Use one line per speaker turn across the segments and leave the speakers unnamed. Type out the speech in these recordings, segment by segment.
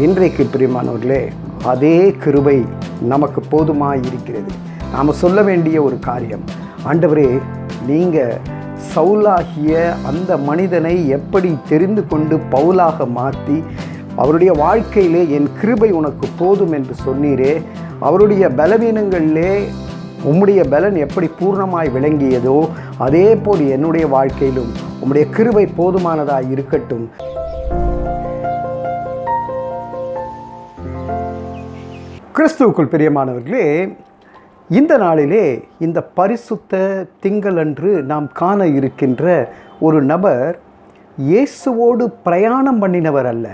இன்றைக்கு பிரியமானவர்களே அதே கிருபை நமக்கு போதுமாக இருக்கிறது நாம் சொல்ல வேண்டிய ஒரு காரியம் ஆண்டவரே நீங்கள் சவுலாகிய அந்த மனிதனை எப்படி தெரிந்து கொண்டு பவுலாக மாற்றி அவருடைய வாழ்க்கையிலே என் கிருபை உனக்கு போதும் என்று சொன்னீரே அவருடைய பலவீனங்களிலே உம்முடைய பலன் எப்படி பூர்ணமாய் விளங்கியதோ அதே போல் என்னுடைய வாழ்க்கையிலும் உம்முடைய கிருபை போதுமானதாக இருக்கட்டும். கிறிஸ்துவுக்குள் பிரியமானவர்களே இந்த நாளிலே இந்த பரிசுத்த திங்களன்று நாம் காண இருக்கின்ற ஒரு நபர் இயேசுவோடு பிரயாணம் பண்ணினவர் அல்ல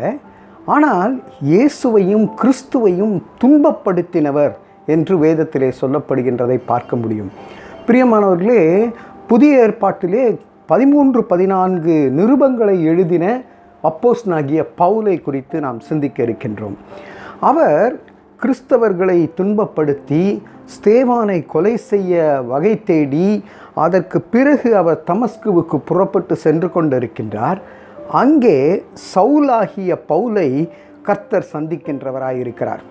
ஆனால் இயேசுவையும் கிறிஸ்துவையும் துன்பப்படுத்தினவர் என்று வேதத்திலே சொல்லப்படுகின்றதை பார்க்க முடியும். பிரியமானவர்களே புதிய ஏற்பாட்டிலே பதிமூன்று பதினான்கு நிருபங்களை எழுதின அப்போஸ்னாகிய பவுலை குறித்து நாம் சிந்திக்க இருக்கின்றோம். அவர் கிறிஸ்தவர்களை துன்பப்படுத்தி ஸ்தேவானை கொலை செய்ய வகை தேடி அதற்கு பிறகு அவர் தமஸ்குவுக்கு புறப்பட்டு சென்று கொண்டிருக்கின்றார். அங்கே சவுலாகிய பவுலை கர்த்தர் சந்திக்கின்றவராயிருக்கிறார்.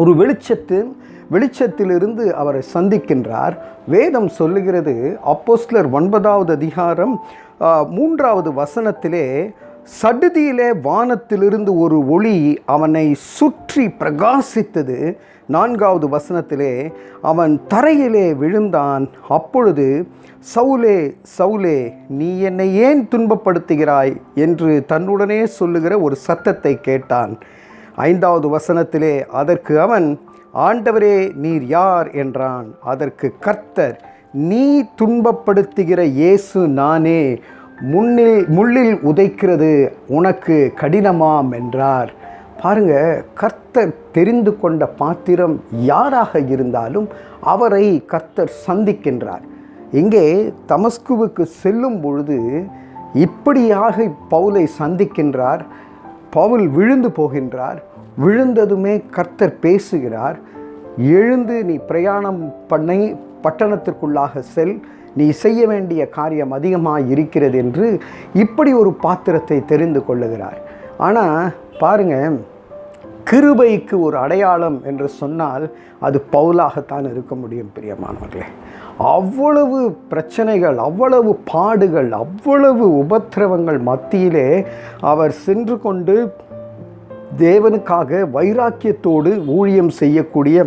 ஒரு வெளிச்சத்தின் வெளிச்சத்திலிருந்து அவரை சந்திக்கின்றார். வேதம் சொல்லுகிறது அப்போஸ்லர் ஒன்பதாவது அதிகாரம் மூன்றாவது வசனத்திலே சடுதியிலே வானத்திலிருந்து ஒரு ஒளி அவனை சுற்றி பிரகாசித்தது. நான்காவது வசனத்திலே அவன் தரையிலே விழுந்தான். அப்பொழுது சவுலே சவுலே நீ என்னை ஏன் துன்பப்படுத்துகிறாய்? என்று தன்னுடனே சொல்லுகிற ஒரு சத்தத்தை கேட்டான். ஐந்தாவது வசனத்திலே அதற்கு அவன் ஆண்டவரே நீர் யார்? என்றான். அதற்கு கர்த்தர் நீ துன்பப்படுத்துகிற இயேசு நானே. முன்னில் முள்ளில் உதைக்கிறது உனக்கு கடினமாம் என்றார் பாருங்க கர்த்தர் தெரிந்து கொண்ட பாத்திரம் யாராக இருந்தாலும் அவரை கர்த்தர் சந்திக்கின்றார். இங்கே தமஸ்குவுக்கு செல்லும் பொழுது இப்படியாக பவுலை சந்திக்கின்றார். பவுல் விழுந்து போகின்றார். விழுந்ததுமே கர்த்தர் பேசுகிறார். எழுந்து நீ பிரயாணம் பண்ணி பட்டணத்திற்குள்ளாக செல். நீ செய்ய வேண்டிய காரியம் அதிகமாக இருக்கிறது என்று இப்படி ஒரு பாத்திரத்தை தெரிந்து கொள்ளுகிறார். ஆனால் பாருங்க கிருபைக்கு ஒரு அடையாளம் என்று சொன்னால் அது பவுலாகத்தான் இருக்க முடியும் பிரியமானவர்களே. அவ்வளவு பிரச்சனைகள் அவ்வளவு பாடுகள் அவ்வளவு உபத்திரவங்கள் மத்தியிலே அவர் சென்று கொண்டு தேவனுக்காக வைராக்கியத்தோடு ஊழியம் செய்யக்கூடிய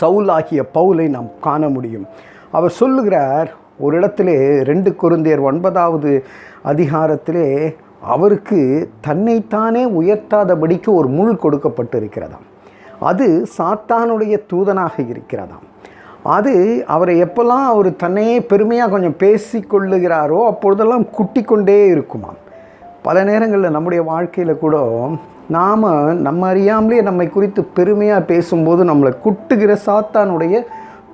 சவுலாகிய பவுலை நாம் காண முடியும். அவர் சொல்லுகிறார் ஒரு இடத்திலே ரெண்டு குருந்தியர் ஒன்பதாவது அதிகாரத்திலே அவருக்கு தன்னைத்தானே உயர்த்தாதபடிக்கு ஒரு முள் கொடுக்கப்பட்டிருக்கிறதாம். அது சாத்தானுடைய தூதனாக இருக்கிறதாம். அது அவரை எப்போல்லாம் அவர் தன்னையே பெருமையாக கொஞ்சம் பேசிக்கொள்ளுகிறாரோ அப்பொழுதெல்லாம் குட்டி கொண்டே இருக்குமாம். பல நேரங்களில் நம்முடைய வாழ்க்கையில் கூட நாம் நம்ம அறியாமலே நம்மை குறித்து பெருமையாக பேசும்போது நம்மளை குட்டுகிற சாத்தானுடைய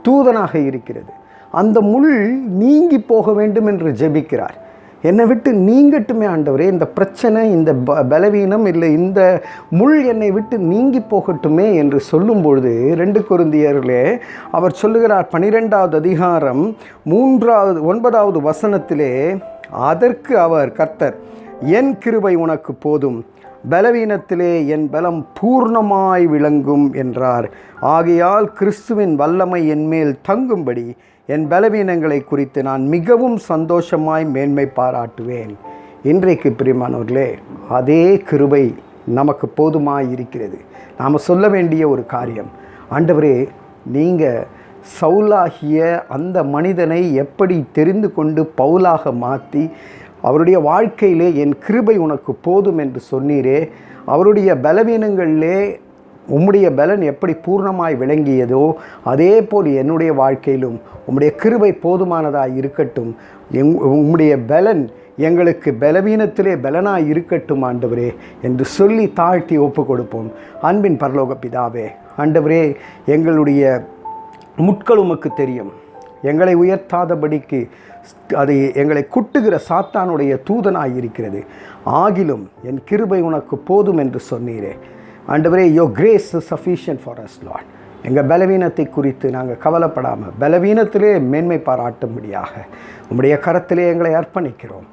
தூதனாக இருக்கிறது. அந்த முள் நீங்கி போக வேண்டும் என்று ஜெபிக்கிறார். என்னை விட்டு நீங்கட்டுமே ஆண்டவரே இந்த பிரச்சனை இந்த ப பலவீனம் இல்லை இந்த முள் என்னை விட்டு நீங்கி போகட்டுமே என்று சொல்லும் பொழுது ரெண்டு குருந்தியர்களே அவர் சொல்லுகிறார் பனிரெண்டாவது அதிகாரம் மூன்றாவது ஒன்பதாவது வசனத்திலே அதற்கு அவர் கர்த்தர் என் கிருபை உனக்கு போதும். பலவீனத்திலே என் பலம் பூர்ணமாய் விளங்கும் என்றார். ஆகையால் கிறிஸ்துவின் வல்லமை என்மேல் தங்கும்படி என் பலவீனங்களை குறித்து நான் மிகவும் சந்தோஷமாய் மேன்மை பாராட்டுவேன். இன்றைக்கு பிரிமானோர்களே அதே கிருபை நமக்கு போதுமாய் இருக்கிறது. நாம் சொல்ல வேண்டிய ஒரு காரியம் ஆண்டவரே நீங்கள் சவுலாகிய அந்த மனிதனை எப்படி தெரிந்து கொண்டு பவுலாக மாற்றி அவருடைய வாழ்க்கையிலே என் கிருபை உனக்கு போதும் என்று சொன்னீரே. அவருடைய பலவீனங்களிலே உம்முடைய பலன் எப்படி பூர்ணமாய் விளங்கியதோ அதே போல் என்னுடைய வாழ்க்கையிலும் உம்முடைய கிருபை போதுமானதாக இருக்கட்டும். எங் உம்முடைய பலன் எங்களுக்கு பலவீனத்திலே பலனாய் இருக்கட்டும் ஆண்டவரே என்று சொல்லி தாழ்த்தி ஒப்பு கொடுப்போம் அன்பின் பரலோக பிதாவே ஆண்டவரே எங்களுடைய முட்கள் உமக்கு தெரியும். எங்களை உயர்த்தாதபடிக்கு அது எங்களை குட்டுகிற சாத்தானுடைய தூதனாய் இருக்கிறது ஆகிலும் என் கிருபை உனக்கு போதும் என்று சொன்னீரே. ஆண்டவரே your grace sufficient for us lord எங்கள் பலவீனத்தை குறித்து நாங்கள் கவலைப்படாமல் பலவீனத்திலே மேன்மை பாராட்டும்படியாக உம்முடைய கரத்திலே எங்களை அர்ப்பணிக்கிறோம்.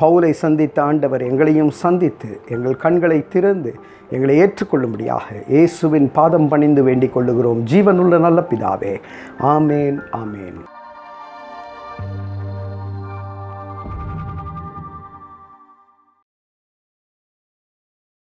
பவுலை சந்தித்த ஆண்டவர் எங்களையும் சந்தித்து எங்கள் கண்களை திறந்து எங்களை ஏற்றுக்கொள்ளும்படியாக இயேசுவின் பாதம் பணிந்து வேண்டிக் கொள்ளுகிறோம். ஜீவனுள்ள நல்ல பிதாவே. ஆமேன் ஆமேன்.